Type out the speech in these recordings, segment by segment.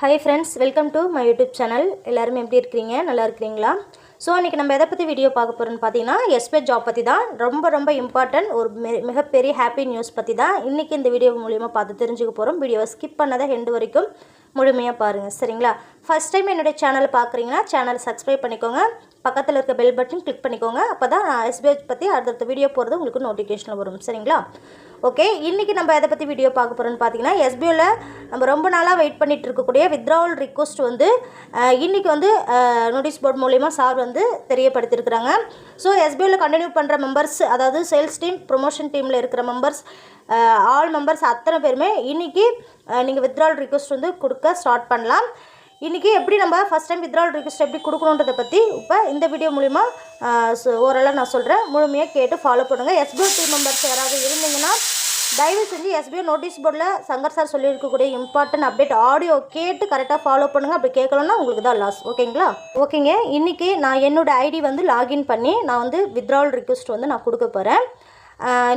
Hi friends welcome to my YouTube channel எல்லாரும் எப்படி இருக்கிறீங்க? நல்லா இருக்கிறீங்களா? ஸோ இன்றைக்கி நம்ம எதை பற்றி வீடியோ பார்க்க போகிறோம்னு பார்த்தீங்கன்னா எஸ்பே ஜாப் பற்றி தான். ரொம்ப ரொம்ப இம்பார்ட்டன்ட் ஒரு மெ மிகப்பெரிய ஹாப்பி நியூஸ் பற்றி தான். இன்றைக்கி இந்த வீடியோ மூலிமா பார்த்து தெரிஞ்சுக்க போகிறோம் வீடியோவை ஸ்கிப் பண்ணதை ஹெண்டு வரைக்கும் முழுமையாக பாருங்கள் சரிங்களா? ஃபஸ்ட் டைம் என்னுடைய சேனலை பார்க்குறீங்கன்னா சேனல் சப்ஸ்கிரைப் பண்ணிக்கோங்க. பக்கத்தில் இருக்க பெல் பட்டன் கிளிக் பண்ணிக்கோங்க. அப்போ தான் எஸ்பிஐ பற்றி அடுத்தடுத்த வீடியோ போகிறது உங்களுக்கு நோட்டிஃபிகேஷனில் வரும். சரிங்களா? ஓகே இன்றைக்கி நம்ம எதை பற்றி வீடியோ பார்க்க போகிறோம்னு பார்த்தீங்கன்னா எஸ்பியூவில் நம்ம ரொம்ப நாளாக வெயிட் பண்ணிகிட்டு இருக்கக்கூடிய வித்ராவல் ரிக்வஸ்ட் வந்து இன்றைக்கி இன்னைக்கு வந்து நோட்டீஸ் போர்ட் மூலிமா சார் வந்து தெரியப்படுத்தியிருக்கிறாங்க. ஸோ எஸ்பியூவில் கண்டினியூ பண்ணுற மெம்பர்ஸ் அதாவது சேல்ஸ் டீம் ப்ரொமோஷன் டீமில் இருக்கிற மெம்பர்ஸ் ஆல் மெம்பர்ஸ் அத்தனை பேருமே இன்றைக்கி நீங்கள் வித்ரால் ரிக்வஸ்ட் வந்து கொடுக்க ஸ்டார்ட் பண்ணலாம். இன்றைக்கி எப்படி நம்ம ஃபஸ்ட் டைம் வித்ரால் ரிக்வஸ்ட் எப்படி கொடுக்கணுன்றதை பற்றி இப்போ இந்த வீடியோ மூலிமா ஓரளவு நான் சொல்கிறேன் முழுமையாக கேட்டு ஃபாலோ பண்ணுங்கள் எஸ்பிஐ டீம் மெம்பர்ஸ் யாராவது இருந்தீங்கன்னா தயவு செஞ்சு எஸ்பிஐ நோட்டீஸ் போர்டில் சங்கர் சார் சொல்லியிருக்கக்கூடிய இம்பார்ட்டன்ட் அப்டேட் ஆடியோ கேட்டு கரெக்டாக ஃபாலோ பண்ணுங்கள் அப்படி கேட்கலன்னா உங்களுக்கு தான் லாஸ் ஓகேங்களா ஓகேங்க இன்றைக்கி நான் என்னோட ஐடி வந்து லாகின் பண்ணி நான் வந்து வித்ரால் ரிக்வஸ்ட் வந்து நான் கொடுக்க போகிறேன்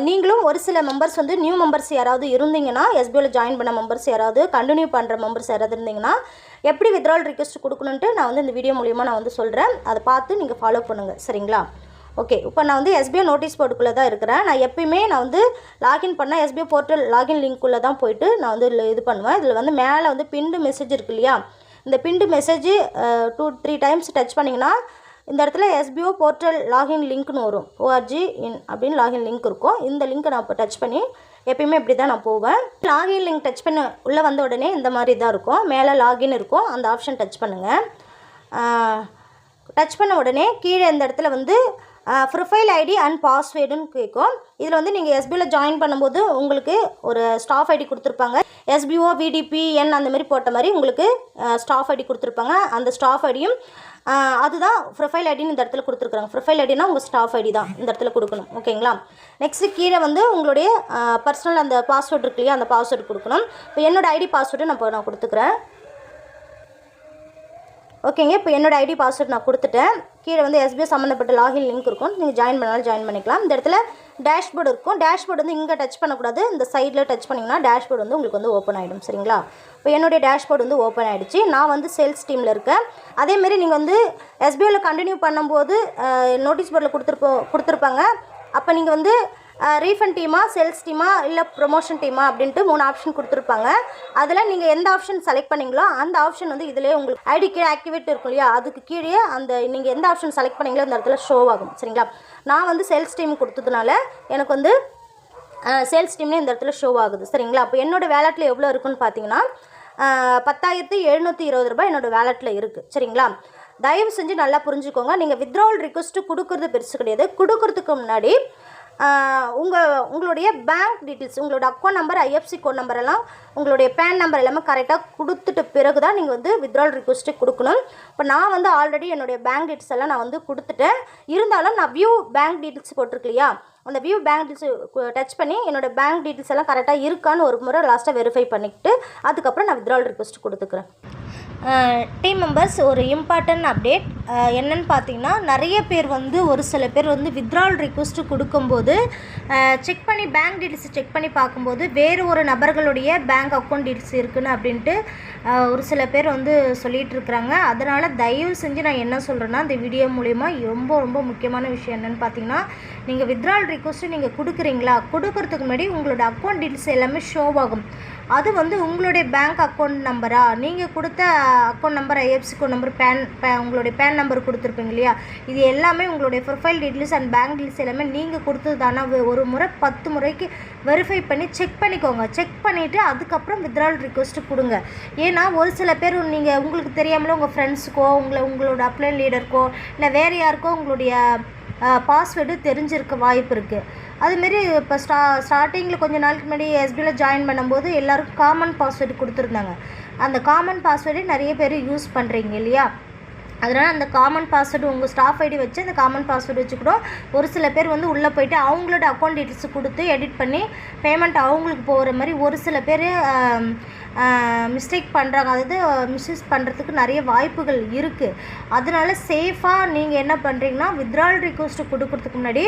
நீங்களும் ஒரு சில மெம்பர்ஸ் வந்து நியூ மெம்பர்ஸ் யாராவது இருந்தீங்கன்னா எஸ்பிஐயில் ஜாயின் பண்ண மெம்பர்ஸ் யாராவது கண்டினியூ பண்ணுற மெம்பர்ஸ் யாராவது இருந்தீங்கன்னா எப்படி வித்ரால் ரிக்வெஸ்ட் கொடுக்கணுன்ட்டு நான் வந்து இந்த வீடியோ மூலிமா நான் வந்து சொல்கிறேன் அதை பார்த்து நீங்கள் ஃபாலோ பண்ணுங்கள் சரிங்களா? ஓகே இப்போ நான் வந்து எஸ்பிஐ நோட்டீஸ் போர்டுக்குள்ளே தான் இருக்கிறேன். நான் எப்பயுமே நான் வந்து லாகின் பண்ணால் எஸ்பிஐ போர்ட்டல் லாகின் லிங்க்குள்ளே தான் போயிட்டு நான் வந்து இது பண்ணுவேன். இதில் வந்து மேலே வந்து பிண்டு மெசேஜ் இருக்கு இல்லையா? இந்த pinned message two three times touch பண்ணிங்கன்னா இந்த இடத்துல எஸ்பிஓ போர்ட்டல் லாகின் லிங்க்னு வரும். ஓஆர்ஜி இன் அப்படின்னு லாகின் லிங்க் இருக்கும். இந்த லிங்க்கை நான் இப்போ டச் பண்ணி எப்பயுமே இப்படி தான் நான் போவேன். லாகின் லிங்க் டச் பண்ண உள்ளே வந்த உடனே இந்த மாதிரி தான் இருக்கும். மேலே லாகின் இருக்கும். அந்த ஆப்ஷன் டச் பண்ணுங்கள் டச் பண்ண உடனே கீழே இந்த இடத்துல வந்து ப்ரொஃபைல் ஐடி அண்ட் பாஸ்வேர்டுன்னு கேட்கும். இதில் வந்து நீங்கள் எஸ்பியில் ஜாயின் பண்ணும்போது உங்களுக்கு ஒரு ஸ்டாஃப் ஐடி கொடுத்துருப்பாங்க. எஸ்பிஓ விடிபிஎன் அந்த மாதிரி போட்ட மாதிரி உங்களுக்கு ஸ்டாஃப் ஐடி கொடுத்துருப்பாங்க. அந்த ஸ்டாஃப் ஐடியும் அதுதான் ப்ரொஃபைல் ஐடின்னு இந்த இடத்துல கொடுத்துருக்குறாங்க. ப்ரொஃபைல் ஐடினா உங்கள் ஸ்டாஃப் ஐடி தான் இந்த இடத்துல கொடுக்கணும். ஓகேங்களா? நெக்ஸ்ட்டு கீழே வந்து உங்களுடைய பர்சனல் அந்த பாஸ்வேர்டு இருக்கு இல்லையா அந்த பாஸ்வேர்டு கொடுக்கணும். இப்போ என்னோடய ஐடி பாஸ்வேர்டு நான் இப்போ நான் கொடுத்துக்கிறேன். ஓகேங்க இப்போ என்னோடய ஐடி பாஸ்வேர்ட் நான் கொடுத்துட்டேன். கீழே வந்து எஸ்பிஐ சம்மந்தப்பட்ட லாகின் லிங்க் இருக்கும். நீங்கள் ஜாயின் பண்ணாலும் ஜாயின் பண்ணிக்கலாம். இந்த இடத்துல டேஷ்போர்டு இருக்கும். டேஷ்போர்டு வந்து இங்கே டச் பண்ணக்கூடாது. இந்த சைடில் டச் பண்ணிங்கன்னா டேஷ்போர்டு வந்து உங்களுக்கு வந்து ஓப்பன் ஆகிடும் சரிங்களா? இப்போ என்னுடைய டேஷ்போர்டு வந்து ஓப்பன் ஆகிடுச்சு நான் வந்து சேல்ஸ் டீமில் இருக்கேன். அதேமாரி நீங்கள் வந்து எஸ்பிஐயில் கண்டினியூ பண்ணும்போது நோட்டீஸ் போர்டில் கொடுத்துருப்போ கொடுத்துருப்பாங்க. அப்போ நீங்கள் வந்து ரீஃபண்ட் டீமா சேல்ஸ் டீமா இல்லை ப்ரொமோஷன் டீமா அப்படின்ட்டு மூணு ஆப்ஷன் கொடுத்துருப்பாங்க. அதில் நீங்கள் எந்த ஆப்ஷன் செலக்ட் பண்ணீங்களோ அந்த ஆப்ஷன் வந்து இதிலே உங்களுக்கு ஐடி கீழே ஆக்டிவேட் இருக்கும் இல்லையா? அதுக்கு கீழே அந்த நீங்கள் எந்த ஆப்ஷன் செலக்ட் பண்ணீங்களோ அந்த இடத்துல ஷோ ஆகும். சரிங்களா? நான் வந்து சேல்ஸ் டீம் கொடுத்ததுனால எனக்கு வந்து சேல்ஸ் டீம்லேயே இந்த இடத்துல ஷோ ஆகுது. சரிங்களா? அப்போ என்னோடய வேலட்டில் எவ்வளோ இருக்குன்னு பார்த்தீங்கன்னா பத்தாயிரத்தி எழுநூற்றி இருபது ரூபாய் என்னோடய வேலட்டில் இருக்குது சரிங்களா? தயவு செஞ்சு நல்லா புரிஞ்சுக்கோங்க. நீங்கள் வித்ட்ராவல் ரிக்வஸ்ட்டு கொடுக்குறது பெருசு கிடையாது. கொடுக்கறதுக்கு முன்னாடி உங்கள் உங்களுடைய பேங்க் டீட்டெயில்ஸ் உங்களோட account number IFC code number எல்லாம் உங்களுடைய பேன் நம்பர் எல்லாமே கரெக்டாக கொடுத்துட்டு பிறகு தான் நீங்கள் வந்து வித்ரால் ரிக்வஸ்ட்டு கொடுக்கணும். இப்போ நான் வந்து ஆல்ரெடி என்னுடைய பேங்க் டீட்டெயில்ஸ் எல்லாம் நான் வந்து கொடுத்துட்டேன். இருந்தாலும் நான் வியூ பேங்க் டீட்டெயில்ஸ் போட்டிருக்கு இல்லையா? அந்த வியூ பேங்க் டீட்டெயில்ஸ் டச் பண்ணி என்னோடய பேங்க் டீட்டெயில்ஸ் எல்லாம் கரெக்டாக இருக்கான்னு ஒரு முறை லாஸ்ட்டாக வெரிஃபை பண்ணிக்கிட்டு அதுக்கப்புறம் நான் வித்ரால் ரிக்வஸ்ட் கொடுத்துக்கிறேன். டீம் மெம்பர்ஸ் ஒரு இம்பார்ட்டன்ட் அப்டேட் என்னன்னு பார்த்தீங்கன்னா நிறைய பேர் வந்து ஒரு சில பேர் வந்து வித்ட்ராவல் ரிக்வஸ்ட்டு கொடுக்கும்போது செக் பண்ணி பேங்க் டீட்டெயில்ஸ் செக் பண்ணி பார்க்கும்போது வேறு ஒரு நபர்களுடைய பேங்க் அக்கௌண்ட் டீட்டெயில்ஸ் இருக்குன்னு அப்படின்ட்டு ஒரு சில பேர் வந்து சொல்லிகிட்டு இருக்கிறாங்க. அதனால் தயவு செஞ்சு நான் என்ன சொல்கிறேன்னா இந்த வீடியோ மூலிமா ரொம்ப ரொம்ப முக்கியமான விஷயம் என்னென்னு பார்த்தீங்கன்னா நீங்கள் வித்ட்ரால் ரிக்வஸ்ட்டு நீங்கள் கொடுக்குறீங்களா? கொடுக்கறதுக்கு முன்னாடி உங்களோட அக்கௌண்ட் டீட்டெயில்ஸ் எல்லாமே ஷோவாகும் அது வந்து உங்களுடைய பேங்க் அக்கௌண்ட் நம்பரா நீங்கள் கொடுத்த account number IFC code number PAN pay உங்களுடைய பேன் நம்பர் கொடுத்துருப்பீங்க இல்லையா? இது எல்லாமே உங்களுடைய profile details and bank details எல்லாமே நீங்கள் கொடுத்தது தானே? ஒரு முறை பத்து முறைக்கு வெரிஃபை பண்ணி செக் பண்ணிக்கோங்க. செக் பண்ணிவிட்டு அதுக்கப்புறம் வித்ட்ராவல் ரிக்வஸ்ட்டு கொடுங்க. ஏன்னா ஒரு சில பேர் நீங்கள் உங்களுக்கு தெரியாமலே உங்கள் ஃப்ரெண்ட்ஸுக்கோ உங்களை உங்களோட அப்ளைன் லீடருக்கோ இல்லை வேறு யாருக்கோ உங்களுடைய பாஸ்வேர்டு தெரிஞ்சிருக்க வாய்ப்பு இருக்குது அதுமாரி இப்போ ஸ்டா ஸ்டார்டிங்கில் கொஞ்ச நாளுக்கு முன்னாடி எஸ்பியில் ஜாயின் பண்ணும்போது எல்லாருக்கும் காமன் பாஸ்வேர்டு கொடுத்துருந்தாங்க. அந்த காமன் பாஸ்வேர்டு நிறைய பேர் யூஸ் பண்ணுறீங்க இல்லையா? அதனால் அந்த காமன் பாஸ்வேர்டு உங்கள் ஸ்டாஃப் ஐடி வச்சு அந்த காமன் பாஸ்வேர்டு வச்சுக்கூடும் ஒரு சில பேர் வந்து உள்ளே போயிட்டு அவங்களோட அக்கௌண்ட் டீட்டெயில்ஸ் கொடுத்து எடிட் பண்ணி பேமெண்ட் அவங்களுக்கு போகிற மாதிரி ஒரு சில பேர் மிஸ்டேக் பண்ணுறாங்க அதாவது மிஸ்யூஸ் பண்ணுறதுக்கு நிறைய வாய்ப்புகள் இருக்குது அதனால சேஃபாக நீங்கள் என்ன பண்ணுறீங்கன்னா வித்ரால் ரிக்வஸ்ட்டு கொடுக்கறதுக்கு முன்னாடி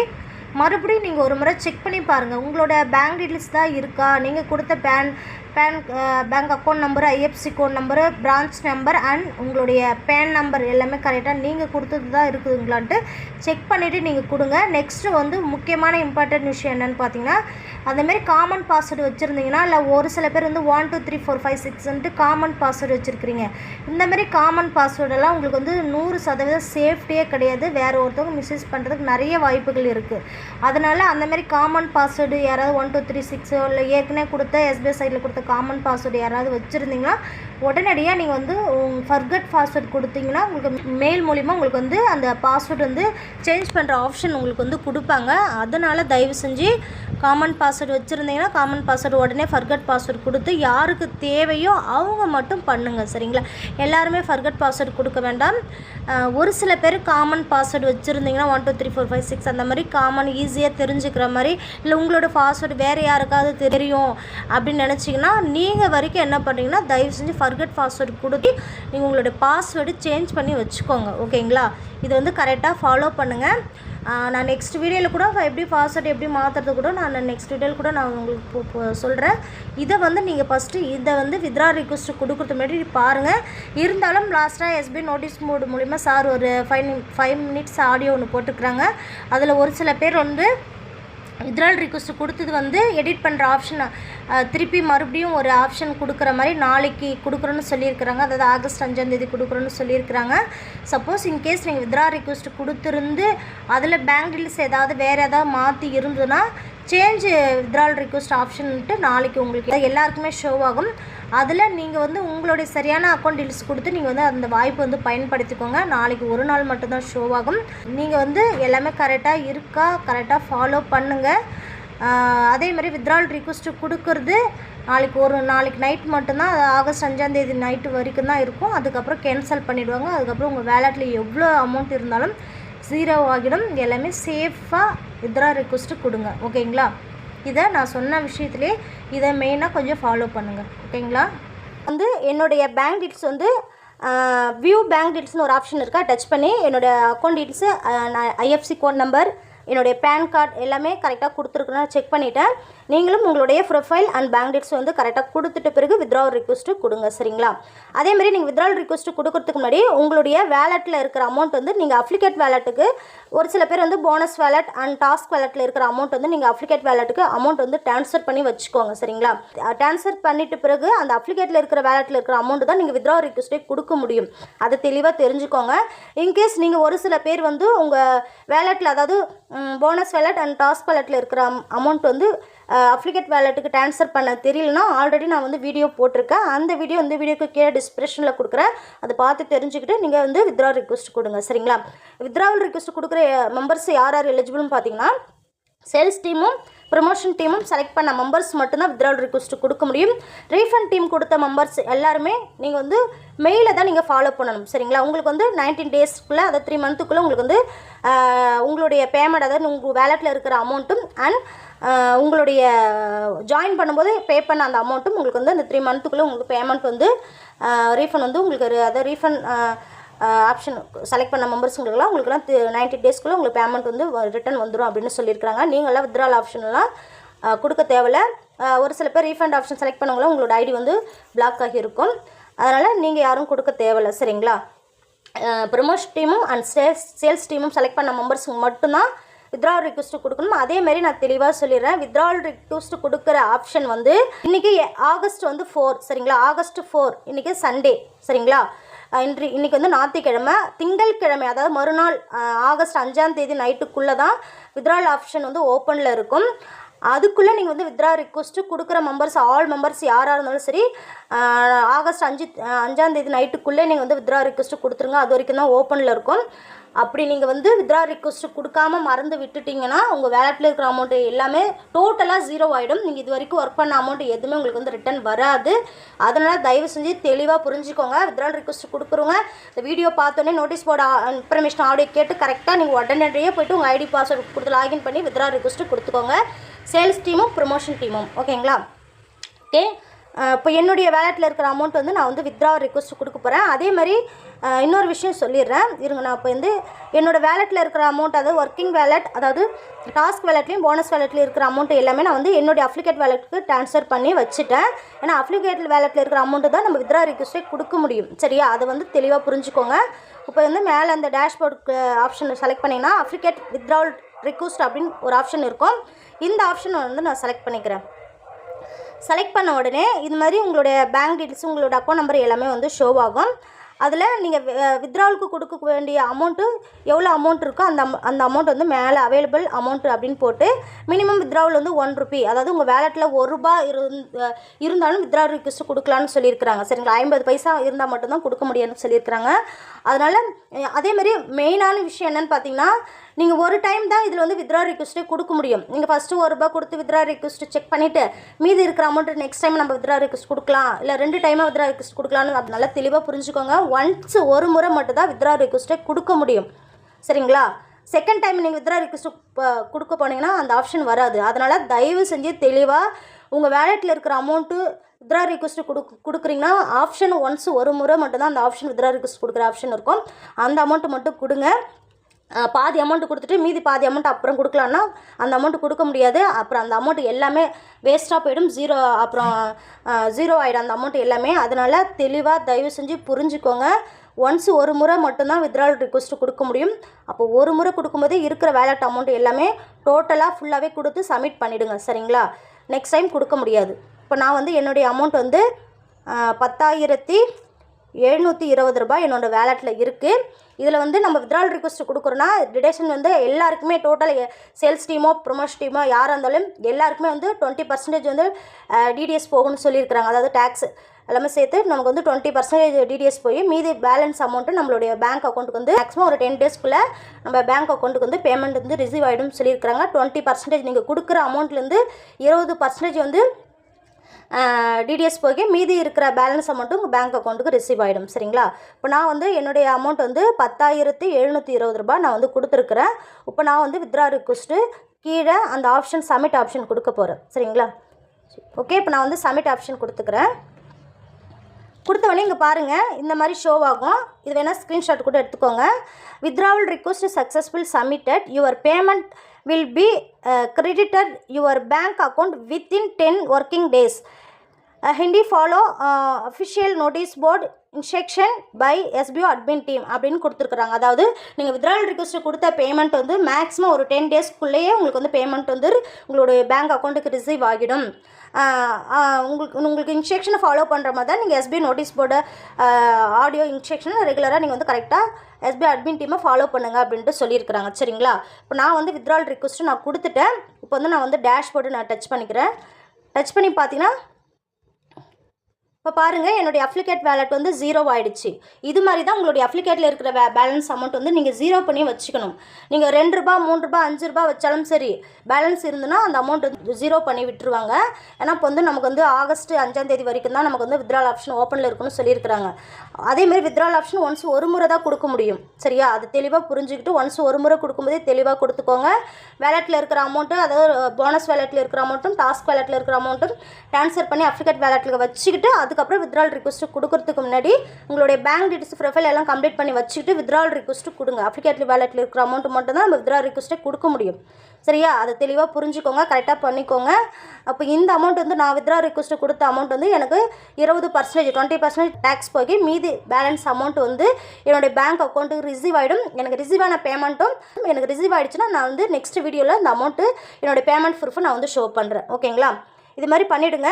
மறுபடியும் நீங்கள் ஒரு முறை செக் பண்ணி பாருங்கள் உங்களோட பேங்க் டீட்டெயில்ஸ் தான் இருக்கா? நீங்கள் கொடுத்த PAN PAN bank account number IFC code number branch number and உங்களுடைய பேன் நம்பர் எல்லாமே கரெக்டாக நீங்கள் கொடுத்தது தான் இருக்குதுங்களான்ட்டு செக் பண்ணிவிட்டு நீங்கள் கொடுங்க. நெக்ஸ்ட்டு வந்து முக்கியமான இம்பார்ட்டன்ட் விஷயம் என்னென்னு பார்த்தீங்கன்னா அந்தமாரி காமன் பாஸ்வேர்டு வச்சுருந்தீங்கன்னா இல்லை ஒரு சில பேர் வந்து one two three four five சிக்ஸ்ன்ட்டு common password வச்சுருக்கிறீங்க. இந்தமாரி காமன் பாஸ்வேர்டெல்லாம் உங்களுக்கு வந்து நூறு சதவீதம் சேஃப்டியே கிடையாது. வேறு ஒருத்தவங்க மிஸ்யூஸ் பண்ணுறதுக்கு நிறைய வாய்ப்புகள் இருக்குது அதனால் அந்தமாரி காமன் பாஸ்வேர்டு யாராவது ஒன் டூ த்ரீ சிக்ஸோ இல்லை ஏற்கனவே கொடுத்த எஸ்பிஐ சைடில் கொடுத்த காமன் பாஸ்வேர்டு யாராவது வச்சுருந்தீங்கன்னா உடனடியாக நீங்கள் வந்து ஃபர்கட் பாஸ்வேர்டு கொடுத்தீங்கன்னா உங்களுக்கு மெயில் மூலிமா உங்களுக்கு வந்து அந்த பாஸ்வேர்டு வந்து சேஞ்ச் பண்ணுற ஆப்ஷன் உங்களுக்கு வந்து கொடுப்பாங்க. அதனால் தயவு செஞ்சு காமன் பாஸ்வேர்டு வச்சுருந்தீங்கன்னா காமன் பாஸ்வேர்டு உடனே ஃபர்கட் பாஸ்வேர்டு கொடுத்து யாருக்கு தேவையோ அவங்க மட்டும் பண்ணுங்கள் சரிங்களா? எல்லாருமே ஃபர்கட் பாஸ்வேர்டு கொடுக்க வேண்டாம். ஒரு சில பேர் காமன் பாஸ்வேர்டு வச்சுருந்தீங்கன்னா one two three four five six அந்த மாதிரி காமன் ஈஸியாக தெரிஞ்சுக்கிற மாதிரி இல்லை உங்களோட பாஸ்வேர்டு வேறு யாருக்காவது தெரியும் அப்படின்னு நினச்சிங்கன்னா நீங்கள் வரைக்கும் என்ன பண்ணுறீங்கன்னா தயவு செஞ்சு ஃபர்கட் பாஸ்வேர்டு கொடுத்து நீங்கள் உங்களோட பாஸ்வேர்டு சேஞ்ச் பண்ணி வச்சுக்கோங்க ஓகேங்களா? இது வந்து கரெக்டாக ஃபாலோ பண்ணுங்கள் நான் நெக்ஸ்ட் வீடியோவில் கூட எப்படி பாஸ்வேர்டு எப்படி மாற்றுறது கூட நான் நெக்ஸ்ட் வீடியோவில் கூட நான் உங்களுக்கு சொல்கிறேன் இதை வந்து நீங்கள் ஃபஸ்ட்டு இதை வந்து வித்ரா ரிக்வஸ்ட் கொடுக்குறது முன்னாடி பாருங்கள் இருந்தாலும் லாஸ்ட்டாக எஸ்பி நோட்டீஸ் மோடு மூலிமா சார் ஒரு ஃபைவ் ஃபைவ் மினிட்ஸ் ஆடியோ ஒன்று போட்டுக்கிறாங்க. அதில் ஒரு சில பேர் வந்து வித்ரால் ரிக்வஸ்ட் கொடுத்தது வந்து எடிட் பண்ணுற ஆப்ஷன் திருப்பி மறுபடியும் ஒரு ஆப்ஷன் கொடுக்குற மாதிரி நாளைக்கு கொடுக்குறோன்னு சொல்லியிருக்கிறாங்க. அதாவது ஆகஸ்ட் அஞ்சாந்தேதி கொடுக்குறோன்னு சொல்லியிருக்கிறாங்க. சப்போஸ் இன்கேஸ் நீங்கள் வித்ரா ரிக்வஸ்ட் கொடுத்துருந்து அதில் பேங்க் டீல்ஸ் ஏதாவது வேறு ஏதாவது மாற்றி இருந்ததுன்னா சேஞ்ச் வித்ரால் ரிக்வஸ்ட் ஆப்ஷன்ட்டு நாளைக்கு உங்களுக்கு எல்லாருக்குமே ஷோ ஆகும். அதில் நீங்கள் வந்து உங்களுடைய சரியான அக்கௌண்ட் டீல்ஸ் கொடுத்து நீங்கள் வந்து அந்த வாய்ப்பு வந்து பயன்படுத்திக்கோங்க. நாளைக்கு ஒரு நாள் மட்டும்தான் ஷோ ஆகும். நீங்கள் வந்து எல்லாமே கரெக்டாக இருக்கா? கரெக்டாக ஃபாலோ பண்ணுங்கள் அதே மாதிரி வித்ரால் ரிக்வஸ்ட்டு கொடுக்கறது நாளைக்கு ஒரு நாளைக்கு நைட் மட்டும்தான். அது ஆகஸ்ட் அஞ்சாந்தேதி நைட்டு வரைக்கும் தான் இருக்கும். அதுக்கப்புறம் கேன்சல் பண்ணிவிடுவாங்க அதுக்கப்புறம் உங்கள் வேலெட்டில் எவ்வளோ அமௌண்ட் இருந்தாலும் ஜீரோ ஆகிடும். எல்லாமே சேஃபாக வித்ரா ரிக்வஸ்ட்டு கொடுங்க. ஓகேங்களா இதை நான் சொன்ன விஷயத்துலேயே இதை மெயினாக கொஞ்சம் ஃபாலோ பண்ணுங்கள் ஓகேங்களா? வந்து என்னுடைய பேங்க் டீட்டெயில்ஸ் வந்து வியூ பேங்க் டீட்டெயில்ஸ்னு ஒரு ஆப்ஷன் இருக்கா? டச் பண்ணி என்னோடய அக்கௌண்ட் டீட்டெயில்ஸு நான் ஐஎஃப்சி கோட் நம்பர் என்னுடைய பேன் கார்டு எல்லாமே கரெக்டாக கொடுத்துருக்குன்னு செக் பண்ணிவிட்டேன் நீங்களும் உங்களுடைய ப்ரொஃபைல் அண்ட் பேங்க் டீட்ஸ் வந்து கரெக்டாக கொடுத்துட்ட பிறகு வித்ராவல் ரிக்வஸ்ட்டு கொடுங்க சரிங்களா? அதே மாதிரி நீங்கள் வித்ராவல் ரிக்வஸ்ட்டு கொடுக்கறதுக்கு முன்னாடி உங்களுடைய வேலெட்டில் இருக்கிற அமௌண்ட் வந்து நீங்கள் அப்ளிகேட் வேலெட்டுக்கு ஒரு சில பேர் வந்து போனஸ் வேலெட் அண்ட் டாஸ்க் வேலெட்டில் இருக்கிற அமௌண்ட் வந்து நீங்கள் அப்ளிகேட் வேலெட்டுக்கு அமௌண்ட் வந்து ட்ரான்ஸ்ஃபர் பண்ணி வச்சுக்கோங்க சரிங்களா? ட்ரான்ஸ்ஃபர் பண்ணிட்டு பிறகு அந்த அப்ளிகேட்டில் இருக்கிற வேலெட்டில் இருக்கிற அமௌண்ட் தான் நீங்கள் வித்ரா ரிக்வஸ்ட்டே கொடுக்க முடியும். அதை தெளிவாக தெரிஞ்சுக்கோங்க. இன்கேஸ் நீங்கள் ஒரு சில பேர் வந்து உங்கள் வேலெட்டில் அதாவது போனஸ் வேலெட் அண்ட் டாஸ் வேலட்டில் இருக்கிற அமௌண்ட் வந்து அப்ளிகேட் வேலெட்டுக்கு ட்ரான்ஸ்ஃபர் பண்ண தெரியலனா ஆல்ரெடி நான் வந்து வீடியோ போட்டிருக்கேன். அந்த வீடியோ வந்து வீடியோக்கு கீழே டிஸ்கிரிப்ஷனில் கொடுக்குறேன். அதை பார்த்து தெரிஞ்சுக்கிட்டு நீங்கள் வந்து வித்ரா ரிக்வஸ்ட் கொடுங்க சரிங்களா? வித்ராவல் ரிக்வஸ்ட் கொடுக்குற மெம்பர்ஸ் யார் யார் எலிஜிபிள்னு பார்த்தீங்கன்னா சேல்ஸ் டீமும் ப்ரொமோஷன் டீமும் செலக்ட் பண்ண மெம்பர்ஸ் மட்டும்தான் வித்ரால் ரிக்வஸ்ட் கொடுக்க முடியும். ரீஃபண்ட் டீம் கொடுத்த மெம்பர்ஸ் எல்லாருமே நீங்கள் வந்து மெயிலை தான் நீங்கள் ஃபாலோ பண்ணணும். சரிங்களா? உங்களுக்கு வந்து நைன்டீன் டேஸ்க்குள்ளே அதாவது த்ரீ மந்த்துக்குள்ளே உங்களுக்கு வந்து உங்களுடைய பேமெண்ட் அதாவது உங்கள் வேலெட்டில் இருக்கிற அமௌண்ட்டும் அண்ட் உங்களுடைய ஜாயின் பண்ணும்போது பே பண்ண அந்த அமௌண்ட்டும் உங்களுக்கு வந்து அந்த த்ரீ மந்த்துக்குள்ளே உங்களுக்கு பேமெண்ட் வந்து ரீஃபண்ட் வந்து உங்களுக்கு அதை அதாவது ரீஃபண்ட் ஆப்ஷன் செலக்ட் பண்ண மெம்பர்ஸுங்களுக்குலாம் உங்களுக்குலாம் நைன்டி டேஸ்க்குள்ளே உங்களுக்கு பேமெண்ட் வந்து ரிட்டர்ன் வந்துடும் அப்படின்னு சொல்லியிருக்காங்க நீங்களாம் வித்ரால் ஆப்ஷன்லாம் கொடுக்க தேவையில்ல. ஒரு சில பேர் ரீஃபண்ட் ஆப்ஷன் செலக்ட் பண்ணவங்களும் உங்களோட ஐடி வந்து பிளாக் ஆகி இருக்கும் அதனால் நீங்கள் யாரும் கொடுக்க தேவையில்ல சரிங்களா? ப்ரமோஷ் டீமும் அண்ட் சேல்ஸ் சேல்ஸ் டீமும் செலக்ட் பண்ண மெம்பர்ஸுக்கு மட்டும்தான் வித்ரால் ரிக்வஸ்ட்டு கொடுக்கணும்? அதேமாரி நான் தெளிவாக சொல்லிடுறேன். வித்ரால் ரிக்வஸ்ட் கொடுக்குற ஆப்ஷன் வந்து இன்றைக்கி ஆகஸ்ட் வந்து ஃபோர் சரிங்களா? ஆகஸ்ட் ஃபோர் இன்றைக்கி சண்டே சரிங்களா? இன்று இன்றைக்கி வந்து ஞாயிற்றுக்கிழமை திங்கட்கிழமை அதாவது மறுநாள் ஆகஸ்ட் அஞ்சாம் தேதி நைட்டுக்குள்ளே தான் வித்ரால் ஆப்ஷன் வந்து ஓப்பனில் இருக்கும். அதுக்குள்ளே நீங்கள் வந்து வித்ரா ரிக்வஸ்ட்டு கொடுக்குற மெம்பர்ஸ் ஆல் மெம்பர்ஸ் யாராக இருந்தாலும் சரி ஆகஸ்ட் அஞ்சு அஞ்சாந்தேதி நைட்டுக்குள்ளே நீங்கள் வந்து வித்ரா ரிக்வஸ்ட்டு கொடுத்துருங்க. அது வரைக்கும் தான் ஓப்பனில் இருக்கும். அப்படி நீங்கள் வந்து வித்ரா ரிக்வஸ்ட்டு கொடுக்காம மறந்து விட்டுட்டிங்கன்னா உங்கள் வேலட்டில் இருக்கிற அமௌண்ட்டு எல்லாமே டோட்டலாக ஜீரோ ஆகிடும் நீங்கள் இது வரைக்கும் ஒர்க் பண்ண அமௌண்ட் எதுவுமே உங்களுக்கு வந்து ரிட்டர்ன் வராது. அதனால் தயவு செஞ்சு தெளிவாக புரிஞ்சுக்கோங்க. வித்ரா ரிக்வஸ்ட் கொடுக்குறவங்க இந்த வீடியோ பார்த்தோன்னே நோட்டீஸ் போர்டு இன்ஃபர்மேஷன் ஆடியோ கேட்டு கரெக்டாக நீங்கள் உடனடியே போயிட்டு உங்கள் ஐடி பாஸ்வேர்டு கொடுத்து லாகின் பண்ணி வித்ரா ரிக்வஸ்ட்டு கொடுத்துக்கோங்க. சேல்ஸ் டீமும் ப்ரொமோஷன் டீமும் ஓகேங்களா ஓகே இப்போ என்னுடைய வேலெட்டில் இருக்கிற அமௌண்ட் வந்து நான் வந்து வித்ரா ரிக்வஸ்ட் கொடுக்க போகிறேன் அதே மாதிரி இன்னொரு விஷயம் சொல்லிடுறேன். இருங்க நான் இப்போ வந்து என்னோடய வேலெட்டில் இருக்கிற அமௌண்ட் அதாவது ஒர்க்கிங் வேலெட் அதாவது டாஸ்க் வேலெட்லையும் போனஸ் வேலெட்லையும் இருக்கிற அமௌண்ட் எல்லாமே நான் வந்து என்னுடைய அப்ளிகேட் வேலெட்டுக்கு ட்ரான்ஸ்ஃபர் பண்ணி வச்சுட்டேன். ஏன்னா அப்ளிகேட் வேலெட்டில் இருக்கிற அமௌண்ட்டு தான் நம்ம வித்ரா ரிக்வஸ்ட்டே கொடுக்க முடியும். சரியா? அதை வந்து தெளிவாக புரிஞ்சுக்கோங்க. இப்போ வந்து மேலே அந்த டேஷ்போர்டுக்கு ஆப்ஷனை செலக்ட் பண்ணிங்கன்னா அப்ளிகேட் வித்ராவல் ரிக்வஸ்ட் அப்படின்னு ஒரு ஆப்ஷன் இருக்கும். இந்த ஆப்ஷனை வந்து நான் செலக்ட் பண்ணிக்கிறேன். செலக்ட் பண்ண உடனே இது மாதிரி உங்களுடைய பேங்க் டீட்டெயில்ஸ் உங்களோட அக்கௌண்ட் நம்பர் எல்லாமே வந்து ஷோ ஆகும். அதில் நீங்கள் வித்ராவலுக்கு கொடுக்க வேண்டிய அமௌண்ட்டு எவ்வளோ அமௌண்ட் இருக்கோ அந்த அந்த அமௌண்ட் வந்து மேலே அவைலபிள் அமௌண்ட் அப்படின்னு போட்டு மினிமம் வித்ராவல் வந்து ஒன் ருபி அதாவது உங்கள் வேலெட்டில் ஒரு ரூபா இருந்தாலும் வித்ரா ரிக்வஸ்ட் கொடுக்கலான்னு சொல்லியிருக்கிறாங்க. சரிங்களா? ஐம்பது பைசா இருந்தால் மட்டும்தான் கொடுக்க முடியும்னு சொல்லியிருக்கிறாங்க. அதனால் அதேமாதிரி மெயினான விஷயம் என்னன்னு பார்த்தீங்கன்னா நீங்கள் ஒரு டைம் தான் இதில் வந்து வித்ரா ரிக்வஸ்ட்டே கொடுக்க முடியும். நீங்கள் ஃபஸ்ட்டு ஒரு ரூபா கொடுத்து வித்ரா ரிக்வஸ்ட் செக் பண்ணிவிட்டு மீதி இருக்கிற அமௌண்ட் நெக்ஸ்ட் டைம் நம்ம வித்ரா ரிக்வஸ்ட் கொடுக்கலாம். இல்லை ரெண்டு டைமாக வித்ரா ரிக்வஸ்ட் கொடுக்கலான்னு அது நல்லா தெளிவாக புரிஞ்சுக்கோங்க. ஒன்ஸ் ஒரு முறை மட்டும் தான் வித்ரா ரிக்வஸ்ட்டே கொடுக்க முடியும். சரிங்களா? செகண்ட் டைம் நீங்கள் வித்ரா ரிக்வஸ்ட் கொடுக்க போனீங்கன்னா அந்த ஆப்ஷன் வராது. அதனால் தயவு செஞ்சு தெளிவாக உங்கள் வேலெட்டில் இருக்கிற அமௌண்ட்டு வித்ரா ரிக்வஸ்ட் கொடு கொடுக்குறீங்கன்னா ஆப்ஷன் ஒன்ஸ் ஒரு முறை மட்டும்தான் அந்த ஆப்ஷன் வித்ரா ரிக்வஸ்ட் கொடுக்குற ஆப்ஷன் இருக்கும். அந்த அமௌண்ட்டு மட்டும் கொடுங்க. பாதி அமௌண்ட் கொடுத்துட்டு மீதி பாதி அமௌண்ட் அப்புறம் கொடுக்கலான்னா அந்த அமௌண்ட் கொடுக்க முடியாது. அப்புறம் அந்த அமௌண்ட் எல்லாமே வேஸ்ட்டாக போயிடும். ஜீரோ அப்புறம் ஜீரோ ஆகிடும் அந்த அமௌண்ட் எல்லாமே. அதனால் தெளிவாக தயவு செஞ்சு புரிஞ்சுக்கோங்க. ஒன்ஸ் ஒரு முறை மட்டும்தான் வித்ரால் ரிக்வஸ்ட் கொடுக்க முடியும். அப்போ ஒரு முறை கொடுக்கும்போது இருக்கிற வேலட் அமௌண்ட் எல்லாமே டோட்டலாக ஃபுல்லாகவே கொடுத்து சப்மிட் பண்ணிவிடுங்க சரிங்களா? நெக்ஸ்ட் டைம் கொடுக்க முடியாது. இப்போ நான் வந்து என்னுடைய அமௌண்ட் வந்து பத்தாயிரத்தி எழுநூற்றி இருபது ரூபாய் என்னோடய வேலெட்டில் இருக்குது இதில் வந்து நம்ம வித்ரால் ரிக்வஸ்ட் கொடுக்குறோன்னா டிடேஷன் வந்து எல்லாருக்குமே டோட்டல் சேல்ஸ் டீமோ ப்ரொமோஷன் டீமோ யாராக இருந்தாலும் எல்லாருக்குமே வந்து டுவெண்ட்டி பர்சன்டேஜ் வந்து டிடிஎஸ் போகணும்னு சொல்லியிருக்கிறாங்க. அதாவது டேக்ஸ் எல்லாமே சேர்த்து நமக்கு வந்து டுவெண்ட்டி பர்சன்டேஜ் டிடிஎஸ் போய் மீதி பேலன்ஸ் அமௌண்ட்டு நம்மளுடைய பேங்க் அக்கௌண்ட்டுக்கு வந்து மேக்ஸிமம் ஒரு டென் டேஸ்க்குள்ளே நம்ம பேங்க் அக்கௌண்ட்டுக்கு வந்து பேமெண்ட் வந்து ரிசீவ் ஆகிடும்னு சொல்லியிருக்கிறாங்க. டுவெண்ட்டி பர்சன்டேஜ் நீங்கள் கொடுக்குற அமௌண்ட்லேருந்து இருபது பர்சன்டேஜ் வந்து டிடிஎஸ் போய் மீதி இருக்கிற பேலன்ஸ் அமௌண்ட்டு உங்கள் பேங்க் அக்கௌண்ட்டுக்கு ரிசீவ் ஆகிடும் சரிங்களா? இப்போ நான் வந்து என்னுடைய அமௌண்ட் வந்து பத்தாயிரத்தி எழுநூற்றி இருபது ரூபாய் நான் வந்து கொடுத்துருக்குறேன். இப்போ நான் வந்து வித்ரா ரிக்வஸ்ட்டு கீழே அந்த ஆப்ஷன் சப்மிட் ஆப்ஷன் கொடுக்க போகிறேன் சரிங்களா? ஓகே இப்போ நான் வந்து சப்மிட் ஆப்ஷன் கொடுத்துக்கிறேன். கொடுத்தவொடனே இங்கே பாருங்கள் இந்த மாதிரி ஷோ ஆகும். இது வேணால் ஸ்க்ரீன்ஷாட் கூட எடுத்துக்கோங்க. Withdrawal request successful submitted your payment will be credited your bank account within ten working days kindly follow official notice board instruction by SPO admin team அப்படின்னு கொடுத்துருக்குறாங்க. அதாவது நீங்கள் வித்ராவல் ரிக்வஸ்ட்டு கொடுத்த பேமெண்ட் வந்து மேக்ஸிமம் ஒரு ten டேஸ்க்குள்ளேயே உங்களுக்கு வந்து பேமெண்ட் வந்து உங்களுடைய பேங்க் அக்கௌண்ட்டுக்கு ரிசீவ் ஆகிடும். உங்களுக்கு உங்களுக்கு இன்ஸ்ட்ரக்ஷனை ஃபாலோ பண்ணுற மாதிரி தான் நீங்கள் S B I notice board audio இன்ஸ்ட்ரக்ஷனை ரெகுலராக நீங்கள் வந்து கரெக்டாக எஸ்பிஐ அட்மின் டீமை ஃபாலோ பண்ணுங்க அப்படின்ட்டு சொல்லியிருக்கிறாங்க. சரிங்களா? இப்போ நான் வந்து வித்ரால் ரிக்வஸ்ட்டு நான் கொடுத்துட்டேன். இப்போ வந்து நான் வந்து டேஷ்போர்டு நான் டச் பண்ணிக்கிறேன். டச் பண்ணி பார்த்தீங்கன்னா இப்போ பாருங்கள் என்னுடைய அப்ளிகேட் வேலட் வந்து ஜீரோ ஆகிடுச்சு இது மாதிரி தான் உங்களுடைய அப்ளிகேட்டில் இருக்கிற வே பேலன்ஸ் அமௌண்ட் வந்து நீங்கள் ஜீரோ பண்ணி வச்சுக்கணும். நீங்கள் ரெண்டு ரூபா மூணு ரூபா அஞ்சு ரூபா வச்சாலும் சரி பேலன்ஸ் இருந்துன்னா அந்த அமௌண்ட் வந்து ஜீரோ பண்ணி விட்டுருவாங்க. ஏன்னா இப்போ வந்து நமக்கு வந்து ஆகஸ்ட் அஞ்சாந்தேதி வரைக்கும் தான் நமக்கு வந்து வித்ரால் ஆப்ஷன் ஓப்பனில் இருக்குன்னு சொல்லியிருக்கிறாங்க. அதேமாரி வித்ரால் ஆப்ஷன் ஒன்ஸ் ஒரு முறை தான் கொடுக்க முடியும். சரியா? அது தெளிவாக புரிஞ்சுக்கிட்டு ஒன்ஸ் ஒரு முறை கொடுக்கும்போதே தெளிவாக கொடுத்துக்கோங்க. வேலெட்டில் இருக்கிற அமௌண்ட்டு அதாவது போனஸ் வேலட்டில் இருக்கிற அமௌண்ட்டும் டாஸ்க் வேலட்டில் இருக்கிற அமௌண்ட்டும் ட்ரான்ஸ்ஃபர் பண்ணி அப்ளிகேட் வேலெட்டில் வச்சுக்கிட்டு அதுக்கப்புறம் வித்ரால் ரிக்வஸ்ட்டு கொடுக்கறதுக்கு முன்னாடி உங்களுடைய பேங்க் டீட்டெயில்ஸ் ப்ரொஃபைல் எல்லாம் கம்ப்ளீட் பண்ணி வச்சுக்கிட்டு வித்ரால் ரிக்வஸ்ட்டு கொடுங்க. அப்ளிகேட்லி வேலெட்டில் இருக்கிற அமௌண்ட் மட்டும் தான் நம்ம வித்ரா ரிக்வஸ்ட்டே கொடுக்க முடியும். சரியா? அதை தெளிவாக புரிஞ்சுக்கோங்க கரெக்டாக பண்ணிக்கோங்க. அப்போ இந்த அமௌண்ட் வந்து நான் வித்ரா ரிக்வஸ்ட்டு கொடுத்த அமௌண்ட் வந்து எனக்கு இருபது பர்சன்டேஜ் டுவெண்ட்டி பர்சன்டேஜ் டேக்ஸ் போய் மீதி பேலன்ஸ் அமௌண்ட் வந்து என்னுடைய பேங்க் அக்கௌண்ட்டுக்கு ரிசீவ் ஆகிடும் எனக்கு ரிசீவ் ஆன பேமெண்ட்டும் எனக்கு ரிசீவ் ஆகிடுச்சுன்னா நான் வந்து நெக்ஸ்ட் வீடியோவில் அந்த அமௌண்ட்டு என்னுடைய பேமெண்ட் ப்ரூஃபை நான் வந்து ஷோ பண்ணுறேன் ஓகேங்களா இது மாதிரி பண்ணிவிடுங்க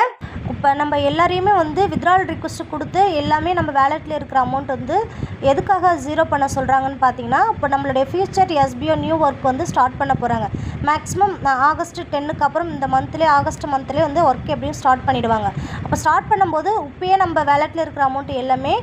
இப்போ நம்ம எல்லாரையுமே வந்து வித்ரால் ரிக்வஸ்ட் கொடுத்து எல்லாமே நம்ம வேலெட்டில் இருக்கிற அமௌண்ட் வந்து எதுக்காக ஜீரோ பண்ண சொல்கிறாங்கன்னு பார்த்தீங்கன்னா இப்போ நம்மளுடைய ஃபியூச்சர் எஸ்பிஓ நியூ ஒர்க் வந்து ஸ்டார்ட் பண்ண போகிறாங்க மேக்ஸிமம் ஆகஸ்ட் டென்னுக்கு அப்புறம் இந்த மந்த்லேயே ஆகஸ்ட் மந்த்லேயே வந்து ஒர்க் எப்படியும் ஸ்டார்ட் பண்ணிவிடுவாங்க அப்போ ஸ்டார்ட் பண்ணும்போது இப்போயே நம்ம வேலெட்டில் இருக்கிற அமௌண்ட் எல்லாமே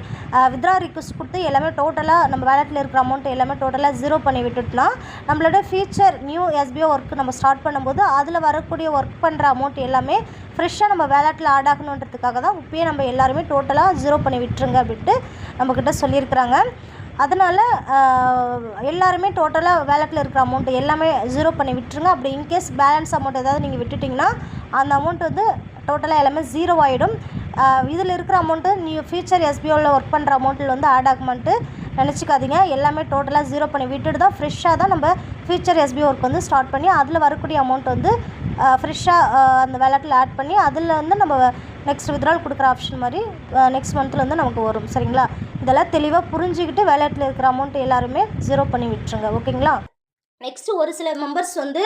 வித்ரா ரிக்வஸ்ட் கொடுத்து எல்லாமே டோட்டலாக நம்ம வேலெட்டில் இருக்கிற அமௌண்ட் எல்லாமே டோட்டலாக ஜீரோ பண்ணி விட்டுட்டோம்னா நம்மளோட ஃபியூச்சர் நியூ எஸ்பிஓ ஒர்க் நம்ம ஸ்டார்ட் பண்ணும்போது அதில் வரக்கூடிய ஒர்க் பண்ணுற அமௌண்ட் எல்லாமே ஃப்ரெஷ்ஷாக நம்ம வேலெட்டில் ஆட் ஆகணுன்றதுக்காக தான் உப்பையே நம்ம எல்லாருமே டோட்டலாக ஜீரோ பண்ணி விட்டுருங்க அப்படின்ட்டு நம்மக்கிட்ட சொல்லியிருக்கிறாங்க. அதனால் எல்லாருமே டோட்டலாக வேலெட்டில் இருக்கிற அமௌண்ட் எல்லாமே ஜீரோ பண்ணி விட்டுருங்க. அப்படி இன்கேஸ் பேலன்ஸ் அமௌண்ட் ஏதாவது நீங்கள் விட்டுட்டிங்கன்னா அந்த அமௌண்ட் வந்து டோட்டலாக எல்லாமே ஜீரோ ஆகிடும் இதில் இருக்கிற அமௌண்ட்டு நீ ஃபியூச்சர் எஸ்பிஓவில் ஒர்க் பண்ணுற அமௌண்ட்டில் வந்து ஆட் ஆகுமெண்ட்டு நினச்சிக்காதீங்க. எல்லாமே டோட்டலாக ஜீரோ பண்ணி விட்டுட்டு தான் ஃப்ரெஷ்ஷாக தான் நம்ம ஃபியூச்சர் எஸ்பிஓ ஒர்க் வந்து ஸ்டார்ட் பண்ணி அதில் வரக்கூடிய அமௌண்ட் வந்து ஃப்ரெஷ்ஷாக அந்த வேலட்டில் ஆட் பண்ணி அதில் வந்து நம்ம நெக்ஸ்ட் வித்ரால் கொடுக்குற ஆப்ஷன் மாதிரி நெக்ஸ்ட் மந்த்தில் வந்து நமக்கு வரும். சரிங்களா? இதெல்லாம் தெளிவாக புரிஞ்சுக்கிட்டு வேலட்டில் இருக்கிற அமௌண்ட் எல்லாருமே ஜீரோ பண்ணி விட்டுருங்க. ஓகேங்களா? நெக்ஸ்ட்டு ஒரு சில மெம்பர்ஸ் வந்து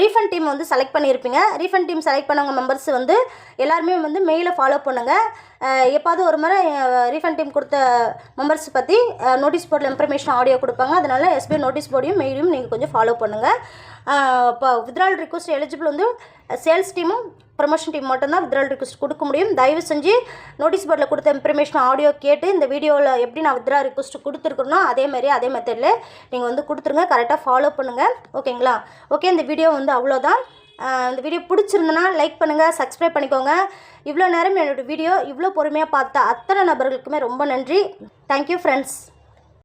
ரீஃபண்ட் டீம் வந்து செலக்ட் பண்ணியிருப்பீங்க ரீஃபண்ட் டீம் செலக்ட் பண்ணவங்க மெம்பர்ஸ் வந்து எல்லாருமே வந்து மெயிலை ஃபாலோ பண்ணுங்கள் எப்பாவது ஒரு முறை ரீஃபண்ட் டீம் கொடுத்த மெம்பர்ஸ் பற்றி நோட்டீஸ் போர்டில் இன்ஃபர்மேஷன் ஆடியோ கொடுப்பாங்க. அதனால் எஸ்பிஐ நோட்டீஸ் போர்டையும் மெயிலையும் நீங்கள் கொஞ்சம் ஃபாலோ பண்ணுங்கள் இப்போ வித்ரால் ரிக்வஸ்ட் எலிஜிபிள் வந்து சேல்ஸ் டீமும் ப்ரமோஷன் டீம் மட்டும்தான் வித்ரால் ரிக்வஸ்ட் கொடுக்க முடியும். தயவு செஞ்சு நோட்டீஸ் போர்டில் கொடுத்த இன்ஃபர்மேஷன் ஆடியோ கேட்டு இந்த வீடியோவில் எப்படி நான் வித்ரா ரிக்வஸ்ட் கொடுத்துருக்கணும் அதே மாதிரி அதே மெத்தடில் நீங்கள் வந்து கொடுத்துருங்க. கரெக்டாக ஃபாலோ பண்ணுங்கள் ஓகேங்களா ஓகே இந்த வீடியோ வந்து அவ்வளோதான் இந்த வீடியோ பிடிச்சிருந்தனா லைக் பண்ணுங்கள் சப்ஸ்கிரைப் பண்ணிக்கோங்க. இவ்வளோ நேரம் என்னோடய வீடியோ இவ்வளோ பொறுமையாக பார்த்த அத்தனை நபர்களுக்குமே ரொம்ப நன்றி. Thank you friends